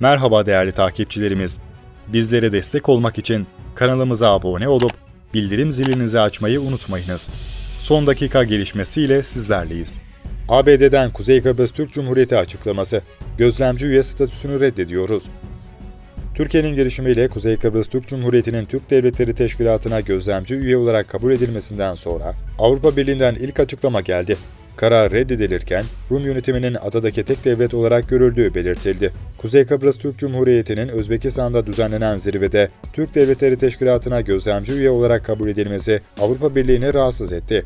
Merhaba değerli takipçilerimiz. Bizlere destek olmak için kanalımıza abone olup bildirim zilinizi açmayı unutmayınız. Son dakika gelişmesiyle sizlerleyiz. ABD'den Kuzey Kıbrıs Türk Cumhuriyeti açıklaması. Gözlemci üye statüsünü reddediyoruz. Türkiye'nin girişimiyle Kuzey Kıbrıs Türk Cumhuriyeti'nin Türk Devletleri Teşkilatı'na gözlemci üye olarak kabul edilmesinden sonra Avrupa Birliği'nden ilk açıklama geldi. Karar reddedilirken Rum yönetiminin adadaki tek devlet olarak görüldüğü belirtildi. Kuzey Kıbrıs Türk Cumhuriyeti'nin Özbekistan'da düzenlenen zirvede Türk Devletleri Teşkilatı'na gözlemci üye olarak kabul edilmesi Avrupa Birliği'ni rahatsız etti.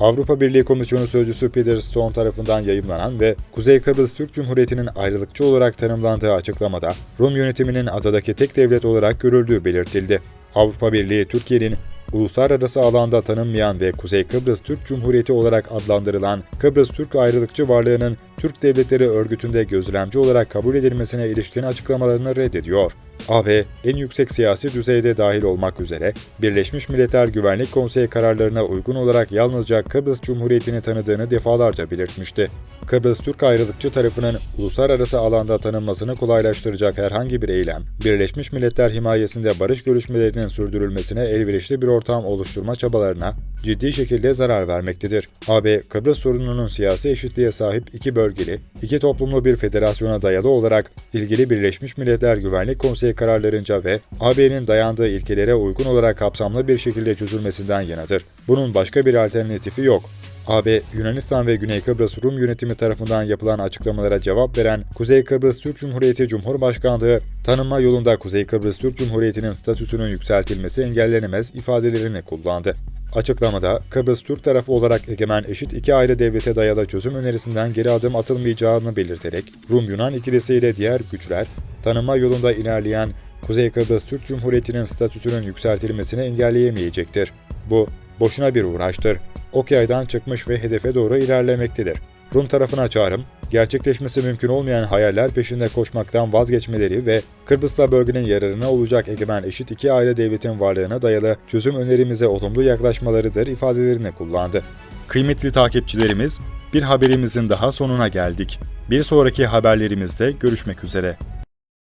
Avrupa Birliği Komisyonu Sözcüsü Peter Stone tarafından yayımlanan ve Kuzey Kıbrıs Türk Cumhuriyeti'nin ayrılıkçı olarak tanımlandığı açıklamada Rum yönetiminin adadaki tek devlet olarak görüldüğü belirtildi. Avrupa Birliği, Türkiye'nin uluslararası alanda tanınmayan ve Kuzey Kıbrıs Türk Cumhuriyeti olarak adlandırılan Kıbrıs Türk ayrılıkçı varlığının Türk Devletleri Örgütü'nde gözlemci olarak kabul edilmesine ilişkin açıklamalarını reddediyor. AB, en yüksek siyasi düzeyde dahil olmak üzere Birleşmiş Milletler Güvenlik Konseyi kararlarına uygun olarak yalnızca Kıbrıs Cumhuriyeti'ni tanıdığını defalarca belirtmişti. Kıbrıs Türk ayrılıkçı tarafının uluslararası alanda tanınmasını kolaylaştıracak herhangi bir eylem, Birleşmiş Milletler himayesinde barış görüşmelerinin sürdürülmesine elverişli bir ortam oluşturma çabalarına ciddi şekilde zarar vermektedir. AB, Kıbrıs sorununun siyasi eşitliğe sahip iki bölgeli, iki toplumlu bir federasyona dayalı olarak ilgili Birleşmiş Milletler Güvenlik Konseyi kararlarınca ve AB'nin dayandığı ilkelere uygun olarak kapsamlı bir şekilde çözülmesinden yanadır. Bunun başka bir alternatifi yok. AB, Yunanistan ve Güney Kıbrıs Rum yönetimi tarafından yapılan açıklamalara cevap veren Kuzey Kıbrıs Türk Cumhuriyeti Cumhurbaşkanlığı, tanınma yolunda Kuzey Kıbrıs Türk Cumhuriyeti'nin statüsünün yükseltilmesi engellenemez ifadelerini kullandı. Açıklamada Kıbrıs Türk tarafı olarak egemen eşit iki ayrı devlete dayalı çözüm önerisinden geri adım atılmayacağını belirterek Rum-Yunan ikilisiyle diğer güçler tanınma yolunda ilerleyen Kuzey Kıbrıs Türk Cumhuriyeti'nin statüsünün yükseltilmesini engelleyemeyecektir. Bu boşuna bir uğraştır. Ok yaydan çıkmış ve hedefe doğru ilerlemektedir. Rum tarafına çağrım, gerçekleşmesi mümkün olmayan hayaller peşinde koşmaktan vazgeçmeleri ve Kıbrıs'la bölgenin yararına olacak egemen eşit iki aile devletin varlığına dayalı çözüm önerimize olumlu yaklaşmalarıdır ifadelerini kullandı. Kıymetli takipçilerimiz, bir haberimizin daha sonuna geldik. Bir sonraki haberlerimizde görüşmek üzere.